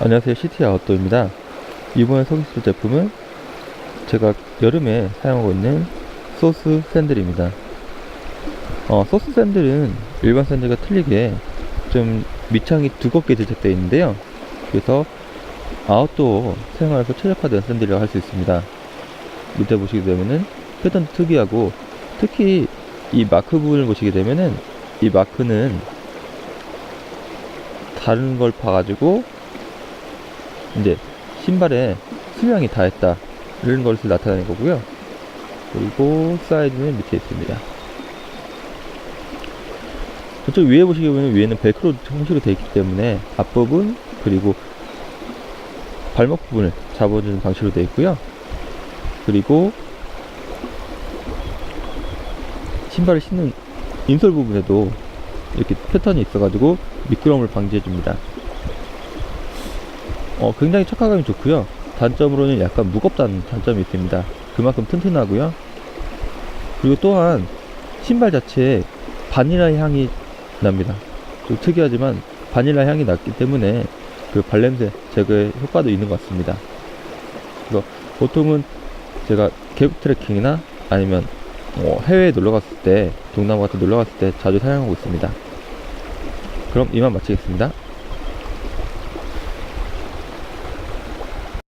안녕하세요. 시티 아웃도어입니다. 이번에 소개시킬 제품은 제가 여름에 사용하고 있는 소스 샌들입니다. 어, 소스 샌들은 일반 샌들과 틀리게 좀 밑창이 두껍게 제작되어 있는데요. 그래서 아웃도어 생활에서 최적화된 샌들이라고 할 수 있습니다. 밑에 보시게 되면은 패턴 특이하고 특히 이 마크 부분을 보시게 되면은 이 마크는 다른 걸 봐가지고 이제 신발에 수량이 다했다. 이런 것을 나타내는 거고요. 그리고 사이즈는 밑에 있습니다. 저쪽 위에 보시게 보면 위에는 벨크로 형식으로 되어 있기 때문에 앞부분 그리고 발목 부분을 잡아주는 방식으로 되어 있고요. 그리고 신발을 신는 인솔 부분에도 이렇게 패턴이 있어가지고 미끄러움을 방지해 줍니다 어, 굉장히 착화감이 좋고요. 단점으로는 약간 무겁다는 단점이 있습니다. 그만큼 튼튼하고요. 그리고 또한 신발 자체에 바닐라 향이 납니다. 좀 특이하지만 바닐라 향이 났기 때문에 그 발냄새 제거에 효과도 있는 것 같습니다. 그래서 보통은 제가 계곡 트레킹이나 아니면 어, 해외에 놀러 갔을 때 동남아 같은 놀러 갔을 때 자주 사용하고 있습니다. 그럼 이만 마치겠습니다.